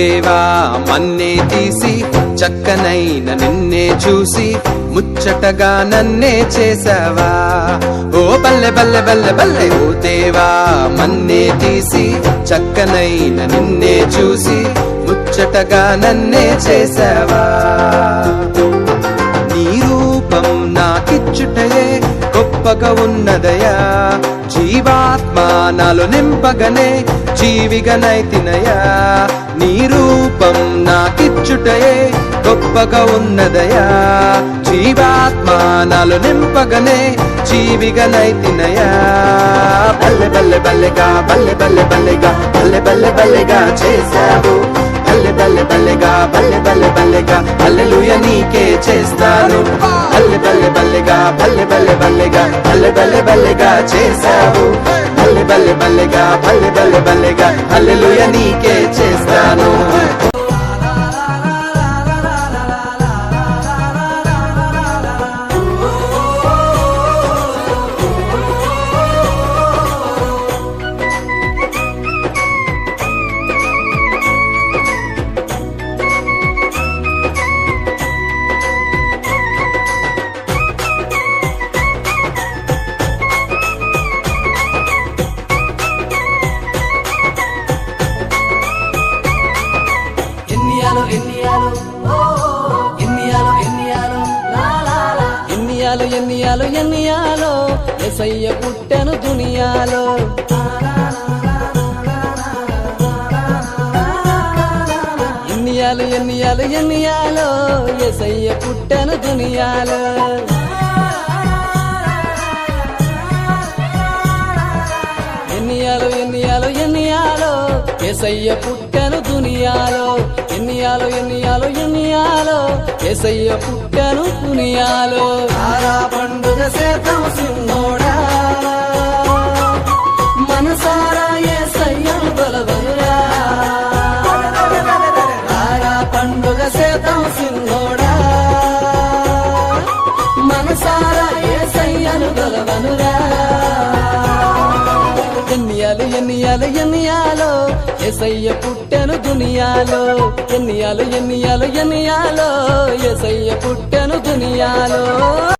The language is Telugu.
దేవా మన్నే తీసి చక్కనైన నిన్నే చూసి ముచ్చటగా నన్నే చేసావా? ఓ బల్లె బల్లె బల్లె బల్లె ఓ దేవా మన్నే తీసి చక్కనైన నిన్నే చూసి ముచ్చటగా నన్నే చేసావా? నీ రూపం నాకిచ్చుటయే గొప్పగా ఉన్నదయా? జీవాత్మ నాలో నింపగనే జీవిగనైతినయా నీ రూపం నాకిచ్చుటయే గొప్పగా ఉన్నదయా జీవాత్మానాలు నింపగనే నింపగనే జీవిగనైతినయా బల్లె బల్లె బల్లెగా బల్లె బల్లె బల్లెగా బల్లె బల్లె బల్లెగా చేశావు బల్లె బల్లె బల్లెగా బల్లె బల్లె బల్లెగా అల్లెలుయ నీకే చేస్తాను బల్లె బల్లె బల్లెగా బల్లె బల్లె బల్లెగా బల్లె బల్లె బల్లెగా చేశావు బల్లె బల్లె బల్లెగా బల్లె బల్లె బల్లెగా అల్లెలు ఎన్నియాలు ఎన్నియాలు ఎన్నియాలో? ఎసయ్య పుట్టను దునియాలో. ఎన్నియాలు ఎన్నియాలు ఎన్నియాలో? ఎసయ్య పుట్టను దునియాలో. ఎన్నియాలో ఎన్నియాలో ఎన్నియాలో? ఎసయ్య పుట్టను దునియాలో. ఎన్నియాలో ఎన్నియాలో ఎన్నియాలో? ఎసయ్య పుట్టను దునియాలో. ఆరా పండుగ సేత ఎన్నియాలు ఎన్నియాలు ఎన్నియాలో? ఎసయ్య పుట్టెను దునియాలో. ఎన్నియాలు ఎన్నియాలు ఎన్నియాలో? ఎసయ్య పుట్టెను దునియాలో.